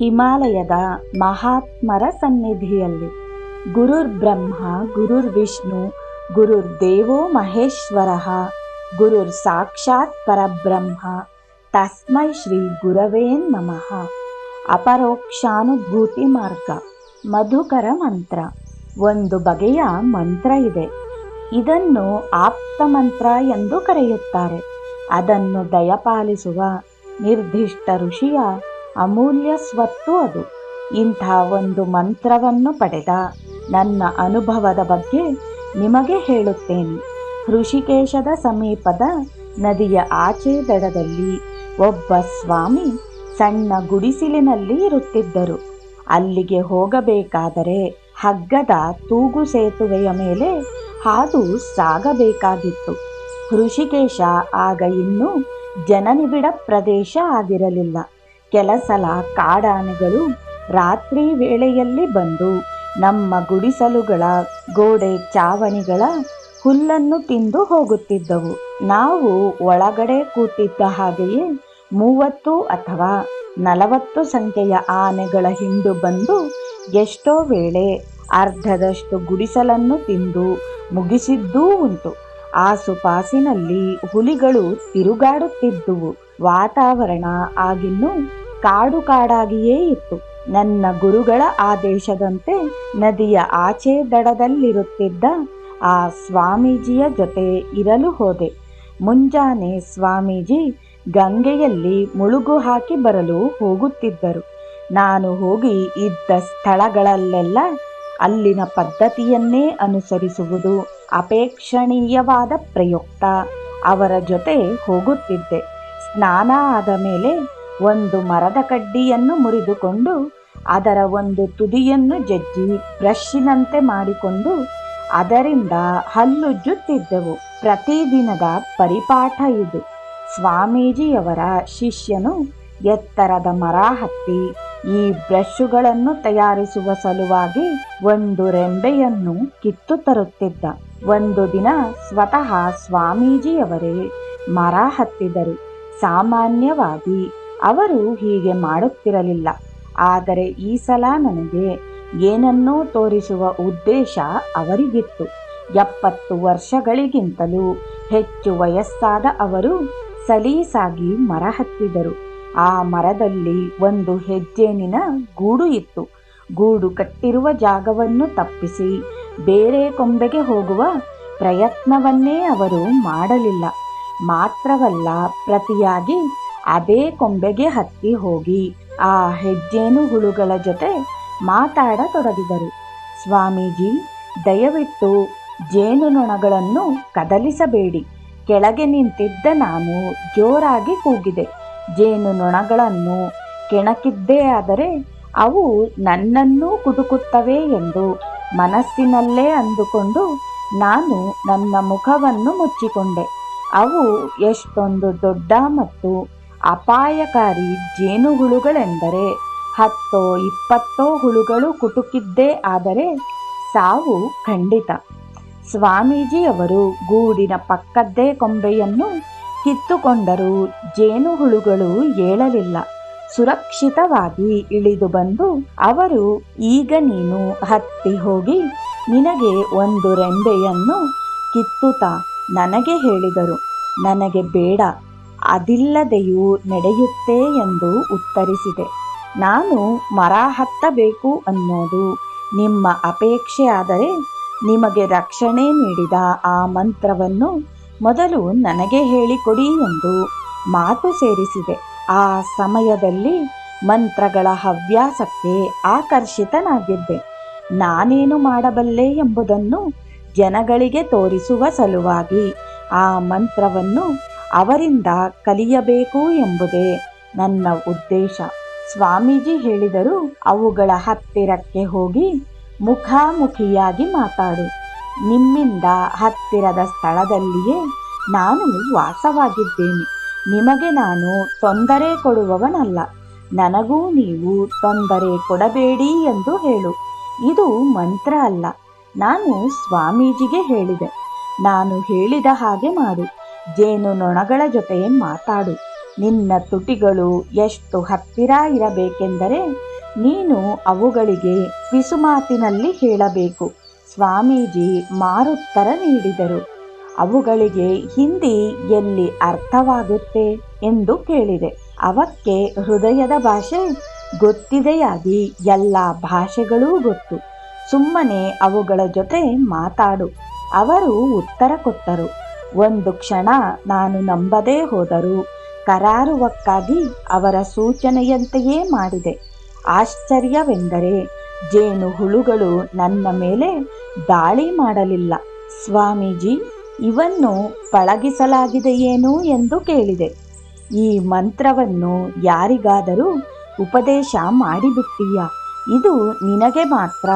ಹಿಮಾಲಯದ ಮಹಾತ್ಮರ ಸನ್ನಿಧಿಯಲ್ಲಿ. ಗುರುರ್ ಬ್ರಹ್ಮ, ಗುರುರ್ ವಿಷ್ಣು, ಗುರುರ್ ದೇವೋ ಮಹೇಶ್ವರ, ಗುರುರ್ ಸಾಕ್ಷಾತ್ ಪರಬ್ರಹ್ಮ, ತಸ್ಮೈ ಶ್ರೀ ಗುರವೇ ನಮಃ. ಅಪರೋಕ್ಷಾನುಭೂತಿ ಮಾರ್ಗ, ಮಧುಕರ ಮಂತ್ರ, ಒಂದು ಬಗೆಯ ಮಂತ್ರ ಇದೆ. ಇದನ್ನು ಆಪ್ತ ಮಂತ್ರ ಎಂದು ಕರೆಯುತ್ತಾರೆ. ಅದನ್ನು ದಯಪಾಲಿಸುವ ನಿರ್ದಿಷ್ಟ ಋಷಿಯ ಅಮೂಲ್ಯ ಸ್ವತ್ತು ಅದು. ಇಂಥ ಒಂದು ಮಂತ್ರವನ್ನು ಪಡೆದ. ನನ್ನ ಅನುಭವದ ಬಗ್ಗೆ ನಿಮಗೆ ಹೇಳುತ್ತೇನೆ. ಋಷಿಕೇಶದ ಸಮೀಪದ ನದಿಯ ಆಚೆ ದಡದಲ್ಲಿ ಒಬ್ಬ ಸ್ವಾಮಿ ಸಣ್ಣ ಗುಡಿಸಿಲಿನಲ್ಲಿ ಇರುತ್ತಿದ್ದರು. ಅಲ್ಲಿಗೆ ಹೋಗಬೇಕಾದರೆ ಹಗ್ಗದ ತೂಗು ಸೇತುವೆಯ ಮೇಲೆ ಹಾದು ಸಾಗಬೇಕಾಗಿತ್ತು. ಋಷಿಕೇಶ ಆಗ ಇನ್ನೂ ಜನನಿಬಿಡ ಪ್ರದೇಶ ಆಗಿರಲಿಲ್ಲ. ಕೆಲ ಸಲ ಕಾಡಾನೆಗಳು ರಾತ್ರಿ ವೇಳೆಯಲ್ಲಿ ಬಂದು ನಮ್ಮ ಗುಡಿಸಲುಗಳ ಗೋಡೆ ಚಾವಣಿಗಳ ಹುಲ್ಲನ್ನು ತಿಂದು ಹೋಗುತ್ತಿದ್ದವು. ನಾವು ಒಳಗಡೆ ಕೂತಿದ್ದ ಹಾಗೆಯೇ ಮೂವತ್ತು ಅಥವಾ ನಲವತ್ತು ಸಂಖ್ಯೆಯ ಆನೆಗಳ ಹಿಂಡು ಬಂದು ಎಷ್ಟೋ ವೇಳೆ ಅರ್ಧದಷ್ಟು ಗುಡಿಸಲನ್ನು ತಿಂದು ಮುಗಿಸಿದ್ದೂ ಉಂಟು. ಆಸುಪಾಸಿನಲ್ಲಿ ಹುಲಿಗಳು ತಿರುಗಾಡುತ್ತಿದ್ದುವು. ವಾತಾವರಣ ಆಗಿನ್ನೂ ಕಾಡು ಕಾಡಾಗಿಯೇ ಇತ್ತು. ನನ್ನ ಗುರುಗಳ ಆದೇಶದಂತೆ ನದಿಯ ಆಚೆ ದಡದಲ್ಲಿರುತ್ತಿದ್ದ ಆ ಸ್ವಾಮೀಜಿಯ ಜೊತೆ ಇರಲು ಹೋದೆ. ಮುಂಜಾನೆ ಸ್ವಾಮೀಜಿ ಗಂಗೆಯಲ್ಲಿ ಮುಳುಗು ಹಾಕಿ ಬರಲು ಹೋಗುತ್ತಿದ್ದರು. ನಾನು ಹೋಗಿ ಇದ್ದ ಸ್ಥಳಗಳಲ್ಲೆಲ್ಲ ಅಲ್ಲಿನ ಪದ್ಧತಿಯನ್ನೇ ಅನುಸರಿಸುವುದು ಅಪೇಕ್ಷಣೀಯವಾದ ಪ್ರಯುಕ್ತ. ಅವರ ಜೊತೆ ಹೋಗುತ್ತಿದ್ದೆ. ಸ್ನಾನ ಆದ ಮೇಲೆ ಒಂದು ಮರದ ಕಡ್ಡಿಯನ್ನು ಮುರಿದುಕೊಂಡು ಅದರ ಒಂದು ತುದಿಯನ್ನು ಜಜ್ಜಿ ಬ್ರಷ್ಷಿನಂತೆ ಮಾಡಿಕೊಂಡು ಅದರಿಂದ ಹಲ್ಲುಜ್ಜುತ್ತಿದ್ದೆವು ಪ್ರತಿದಿನದ ಪರಿಪಾಠ ಇದು. ಸ್ವಾಮೀಜಿಯವರ ಶಿಷ್ಯನು ಎತ್ತರದ ಮರ ಹತ್ತಿ ಈ ಬ್ರಷ್ಷುಗಳನ್ನು ತಯಾರಿಸುವ ಸಲುವಾಗಿ ಒಂದು ರೆಂಬೆಯನ್ನು ಕಿತ್ತು ತರುತ್ತಿದ್ದ. ಒಂದು ದಿನ ಸ್ವತಃ ಸ್ವಾಮೀಜಿಯವರೇ ಮರ ಹತ್ತಿದರು ಸಾಮಾನ್ಯವಾಗಿ ಅವರು ಹೀಗೆ ಮಾಡುತ್ತಿರಲಿಲ್ಲ. ಆದರೆ ಈ ಸಲ ನನಗೆ ಏನನ್ನೋ ತೋರಿಸುವ ಉದ್ದೇಶ ಅವರಿಗಿತ್ತು. ಎಪ್ಪತ್ತು ವರ್ಷಗಳಿಗಿಂತಲೂ ಹೆಚ್ಚು ವಯಸ್ಸಾದ ಅವರು ಸಲೀಸಾಗಿ ಮರ ಹತ್ತಿದರು ಆ ಮರದಲ್ಲಿ ಒಂದು ಹೆಜ್ಜೇನಿನ ಗೂಡು ಇತ್ತು. ಗೂಡು ಕಟ್ಟಿರುವ ಜಾಗವನ್ನು ತಪ್ಪಿಸಿ ಬೇರೆ ಕೊಂಬೆಗೆ ಹೋಗುವ ಪ್ರಯತ್ನವನ್ನೇ ಅವರು ಮಾಡಲಿಲ್ಲ. ಮಾತ್ರವಲ್ಲ, ಪ್ರತಿಯಾಗಿ ಅದೇ ಕೊಂಬೆಗೆ ಹತ್ತಿ ಹೋಗಿ ಆ ಹೆಜ್ಜೇನು ಹುಳುಗಳ ಜೊತೆ ಮಾತಾಡತೊಡಗಿದರು. ಸ್ವಾಮೀಜಿ, ದಯವಿಟ್ಟು ಜೇನುನೊಣಗಳನ್ನು ಕದಲಿಸಬೇಡಿ. ಕೆಳಗೆ ನಿಂತಿದ್ದ ನಾನು ಜೋರಾಗಿ ಕೂಗಿದೆ. ಜೇನುನೊಣಗಳನ್ನು ಕೆಣಕಿದ್ದೇ ಆದರೆ ಅವು ನನ್ನನ್ನೂ ಕುದುಕುತ್ತವೆ ಎಂದು ಮನಸ್ಸಿನಲ್ಲೇ ಅಂದುಕೊಂಡು ನಾನು ನನ್ನ ಮುಖವನ್ನು ಮುಚ್ಚಿಕೊಂಡೆ. ಅವು ಎಷ್ಟೊಂದು ದೊಡ್ಡ ಮತ್ತು ಅಪಾಯಕಾರಿ ಜೇನುಹುಳುಗಳೆಂದರೆ ಹತ್ತೋ ಇಪ್ಪತ್ತೋ ಹುಳುಗಳು ಕುಟುಕಿದ್ದೇ ಆದರೆ ಸಾವು ಖಂಡಿತ. ಸ್ವಾಮೀಜಿಯವರು ಗೂಡಿನ ಪಕ್ಕದ್ದೇ ಕೊಂಬೆಯನ್ನು ಕಿತ್ತುಕೊಂಡರೂ ಜೇನುಹುಳುಗಳು ಏಳಲಿಲ್ಲ. ಸುರಕ್ಷಿತವಾಗಿ ಇಳಿದು ಬಂದು ಅವರು, ಈಗ ನೀನು ಹತ್ತಿ ಹೋಗಿ ನಿನಗೆ ಒಂದು ರೆಂಬೆಯನ್ನು ಕಿತ್ತುತ್ತಾ ನನಗೆ ಹೇಳಿದರು. ನನಗೆ ಬೇಡ, ಅದಿಲ್ಲದೆಯೂ ನಡೆಯುತ್ತೆ ಎಂದು ಉತ್ತರಿಸಿದೆ. ನಾನು ಮರ ಹತ್ತಬೇಕು ಅನ್ನೋದು ನಿಮ್ಮ ಅಪೇಕ್ಷೆಯಾದರೆ ನಿಮಗೆ ರಕ್ಷಣೆ ನೀಡಿದ ಆ ಮಂತ್ರವನ್ನು ಮೊದಲು ನನಗೆ ಹೇಳಿಕೊಡಿ ಎಂದು ಮಾತು ಸೇರಿಸಿದೆ. ಆ ಸಮಯದಲ್ಲಿ ಮಂತ್ರಗಳ ಹವ್ಯಾಸಕ್ಕೆ ಆಕರ್ಷಿತನಾಗಿದ್ದೆ. ನಾನೇನು ಮಾಡಬಲ್ಲೆ ಎಂಬುದನ್ನು ಜನಗಳಿಗೆ ತೋರಿಸುವ ಸಲುವಾಗಿ ಆ ಮಂತ್ರವನ್ನು ಅವರಿಂದ ಕಲಿಯಬೇಕು ಎಂಬುದೇ ನನ್ನ ಉದ್ದೇಶ. ಸ್ವಾಮೀಜಿ ಹೇಳಿದರು, ಅವುಗಳ ಹತ್ತಿರಕ್ಕೆ ಹೋಗಿ ಮುಖಾಮುಖಿಯಾಗಿ ಮಾತಾಡು. ನಿಮ್ಮಿಂದ ಹತ್ತಿರದ ಸ್ಥಳದಲ್ಲಿಯೇ ನಾನು ವಾಸವಾಗಿದ್ದೇನೆ. ನಿಮಗೆ ನಾನು ತೊಂದರೆ ಕೊಡುವವನಲ್ಲ. ನನಗೂ ನೀವು ತೊಂದರೆ ಕೊಡಬೇಡಿ ಎಂದು ಹೇಳು. ಇದು ಮಂತ್ರ ಅಲ್ಲ. ನಾನು ಸ್ವಾಮೀಜಿಗೆ ಹೇಳಿದೆ. ನಾನು ಹೇಳಿದ ಹಾಗೆ ಮಾಡು. ಜೇನು ನೊಣಗಳ ಜೊತೆ ಮಾತಾಡು. ನಿನ್ನ ತುಟಿಗಳು ಎಷ್ಟು ಹತ್ತಿರ ಇರಬೇಕೆಂದರೆ ನೀನು ಅವುಗಳಿಗೆ ಪಿಸುಮಾತಿನಲ್ಲಿ ಹೇಳಬೇಕು. ಸ್ವಾಮೀಜಿ ಮಾರುತ್ತರ ನೀಡಿದರು. ಅವುಗಳಿಗೆ ಹಿಂದಿ ಎಲ್ಲಿ ಅರ್ಥವಾಗುತ್ತೆ ಎಂದು ಕೇಳಿದೆ. ಅವಕ್ಕೆ ಹೃದಯದ ಭಾಷೆ ಗೊತ್ತಿದೆಯಾಗಿ ಎಲ್ಲ ಭಾಷೆಗಳೂ ಗೊತ್ತು. ಸುಮ್ಮನೆ ಅವುಗಳ ಜೊತೆ ಮಾತಾಡು. ಅವರು ಉತ್ತರ ಕೊಟ್ಟರು. ಒಂದು ಕ್ಷಣ ನಾನು ನಂಬದೇ ಹೋದರು ಕರಾರುವಕ್ಕಾಗಿ ಅವರ ಸೂಚನೆಯಂತೆಯೇ ಮಾಡಿದೆ. ಆಶ್ಚರ್ಯವೆಂದರೆ ಜೇನು ಹುಳುಗಳು ನನ್ನ ಮೇಲೆ ದಾಳಿ ಮಾಡಲಿಲ್ಲ. ಸ್ವಾಮೀಜಿ ಇವನ್ನು ಪಳಗಿಸಲಾಗಿದೆಯೇನು ಎಂದು ಕೇಳಿದೆ. ಈ ಮಂತ್ರವನ್ನು ಯಾರಿಗಾದರೂ ಉಪದೇಶ ಮಾಡಿಬಿಟ್ಟೀಯ? ಇದು ನಿನಗೆ ಮಾತ್ರ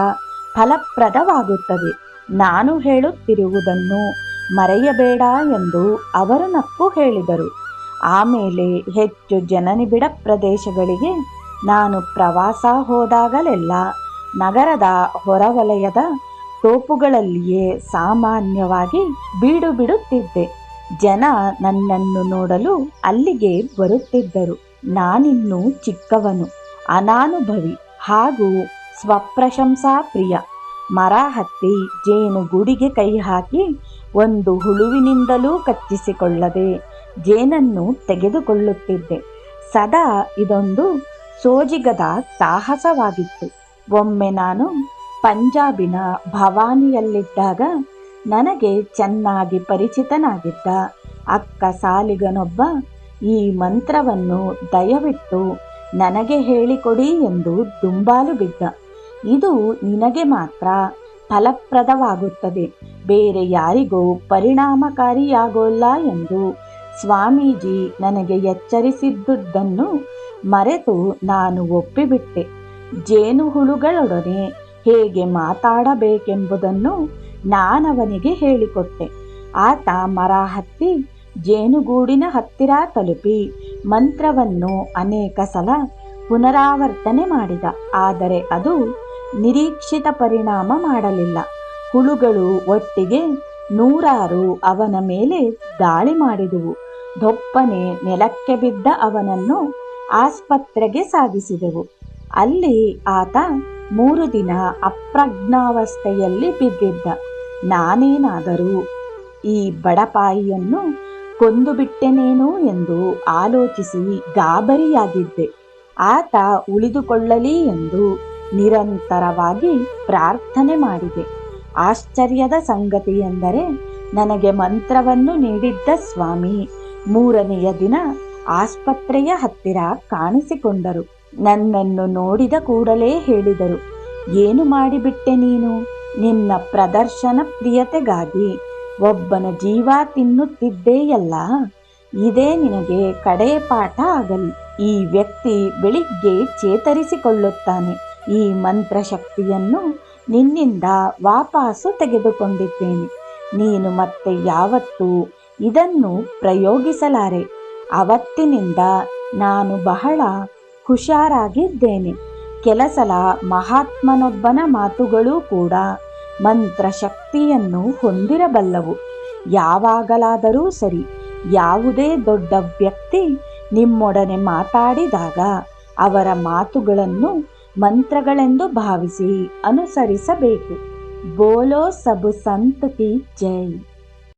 ಫಲಪ್ರದವಾಗುತ್ತದೆ. ನಾನು ಹೇಳುತ್ತಿರುವುದನ್ನು ಮರೆಯಬೇಡ ಎಂದು ಅವರು ನಕ್ಕು ಹೇಳಿದರು. ಆಮೇಲೆ ಹೆಚ್ಚು ಜನನಿಬಿಡ ಪ್ರದೇಶಗಳಿಗೆ ನಾನು ಪ್ರವಾಸ ಹೋದಾಗಲೆಲ್ಲ ನಗರದ ಹೊರವಲಯದ ತೋಪುಗಳಲ್ಲಿಯೇ ಸಾಮಾನ್ಯವಾಗಿ ಬೀಡು ಬಿಡುತ್ತಿದ್ದೆ. ಜನ ನನ್ನನ್ನು ನೋಡಲು ಅಲ್ಲಿಗೆ ಬರುತ್ತಿದ್ದರು. ನಾನಿನ್ನೂ ಚಿಕ್ಕವನು, ಅನಾನುಭವಿ ಹಾಗೂ ಸ್ವಪ್ರಶಂಸಾ ಪ್ರಿಯ. ಮರ ಹತ್ತಿ ಜೇನು ಗುಡಿಗೆ ಕೈ ಹಾಕಿ ಒಂದು ಹುಳುವಿನಿಂದಲೂ ಕಚ್ಚಿಸಿಕೊಳ್ಳದೆ ಜೇನನ್ನು ತೆಗೆದುಕೊಳ್ಳುತ್ತಿದ್ದೆ. ಸದಾ ಇದೊಂದು ಸೋಜಿಗದ ಸಾಹಸವಾಗಿತ್ತು. ಒಮ್ಮೆ ನಾನು ಪಂಜಾಬಿನ ಭವಾನಿಯಲ್ಲಿದ್ದಾಗ ನನಗೆ ಚೆನ್ನಾಗಿ ಪರಿಚಿತನಾಗಿದ್ದ ಅಕ್ಕ ಸಾಲಿಗನೊಬ್ಬ ಈ ಮಂತ್ರವನ್ನು ದಯವಿಟ್ಟು ನನಗೆ ಹೇಳಿಕೊಡಿ ಎಂದು ದುಂಬಾಲು ಬಿದ್ದ. ಇದು ನಿನಗೆ ಮಾತ್ರ ಫಲಪ್ರದವಾಗುತ್ತದೆ. ಬೇರೆ ಯಾರಿಗೂ ಪರಿಣಾಮಕಾರಿಯಾಗೋಲ್ಲ ಎಂದು ಸ್ವಾಮೀಜಿ ನನಗೆ ಎಚ್ಚರಿಸಿದ್ದುದನ್ನು ಮರೆತು ನಾನು ಒಪ್ಪಿಬಿಟ್ಟೆ. ಜೇನುಹುಳುಗಳೊಡನೆ ಹೇಗೆ ಮಾತಾಡಬೇಕೆಂಬುದನ್ನು ನಾನವನಿಗೆ ಹೇಳಿಕೊಟ್ಟೆ. ಆತ ಮರ ಹತ್ತಿ, ಜೇನುಗೂಡಿನ ಹತ್ತಿರ ತಲುಪಿ ಮಂತ್ರವನ್ನು ಅನೇಕ ಸಲ ಪುನರಾವರ್ತನೆ ಮಾಡಿದ. ಆದರೆ ಅದು ನಿರೀಕ್ಷಿತ ಪರಿಣಾಮ ಮಾಡಲಿಲ್ಲ. ಹುಳುಗಳು ಒಟ್ಟಿಗೆ ನೂರಾರು ಅವನ ಮೇಲೆ ದಾಳಿ ಮಾಡಿದುವು. ದೊಪ್ಪನೆ ನೆಲಕ್ಕೆ ಬಿದ್ದ ಅವನನ್ನು ಆಸ್ಪತ್ರೆಗೆ ಸಾಗಿಸಿದೆವು. ಅಲ್ಲಿ ಆತ ಮೂರು ದಿನ ಅಪ್ರಜ್ಞಾವಸ್ಥೆಯಲ್ಲಿ ಬಿದ್ದಿದ್ದ. ನಾನೇನಾದರೂ ಈ ಬಡಪಾಯಿಯನ್ನು ಕೊಂದು ಬಿಟ್ಟೆನೇನು ಎಂದು ಆಲೋಚಿಸಿ ಗಾಬರಿಯಾಗಿದ್ದೆ. ಆತ ಉಳಿದುಕೊಳ್ಳಲಿ ಎಂದು ನಿರಂತರವಾಗಿ ಪ್ರಾರ್ಥನೆ ಮಾಡಿದೆ. ಆಶ್ಚರ್ಯದ ಸಂಗತಿಯೆಂದರೆ ನನಗೆ ಮಂತ್ರವನ್ನು ನೀಡಿದ್ದ ಸ್ವಾಮಿ ಮೂರನೆಯ ದಿನ ಆಸ್ಪತ್ರೆಯ ಹತ್ತಿರ ಕಾಣಿಸಿಕೊಂಡರು. ನನ್ನನ್ನು ನೋಡಿದ ಕೂಡಲೇ ಹೇಳಿದರು, ಏನು ಮಾಡಿಬಿಟ್ಟೆ ನೀನು? ನಿನ್ನ ಪ್ರದರ್ಶನ ಪ್ರಿಯತೆಗಾಗಿ ಒಬ್ಬನ ಜೀವ ತಿನ್ನುತ್ತಿದ್ದೇಯಲ್ಲ, ಇದೇ ನಿನಗೆ ಕಡೆಯ ಪಾಠ ಆಗಲಿ. ಈ ವ್ಯಕ್ತಿ ಬೆಳಿಗ್ಗೆ ಚೇತರಿಸಿಕೊಳ್ಳುತ್ತಾನೆ. ಈ ಮಂತ್ರಶಕ್ತಿಯನ್ನು ನಿನ್ನಿಂದ ವಾಪಸ್ಸು ತೆಗೆದುಕೊಂಡಿದ್ದೇನೆ. ನೀನು ಮತ್ತೆ ಯಾವತ್ತೂ ಇದನ್ನು ಪ್ರಯೋಗಿಸಲಾರೆ. ಅವತ್ತಿನಿಂದ ನಾನು ಬಹಳ ಹುಷಾರಾಗಿದ್ದೇನೆ. ಕೆಲಸಲ ಮಹಾತ್ಮನೊಬ್ಬನ ಮಾತುಗಳೂ ಕೂಡ ಮಂತ್ರಶಕ್ತಿಯನ್ನು ಹೊಂದಿರಬಲ್ಲವು. ಯಾವಾಗಲಾದರೂ ಸರಿ, ಯಾವುದೇ ದೊಡ್ಡ ವ್ಯಕ್ತಿ ನಿಮ್ಮೊಡನೆ ಮಾತಾಡಿದಾಗ ಅವರ ಮಾತುಗಳನ್ನು ಮಂತ್ರಗಳೆಂದು ಭಾವಿಸಿ ಅನುಸರಿಸಬೇಕು. ಬೋಲೋ ಸಬು ಸಂತತಿ ಜೈ.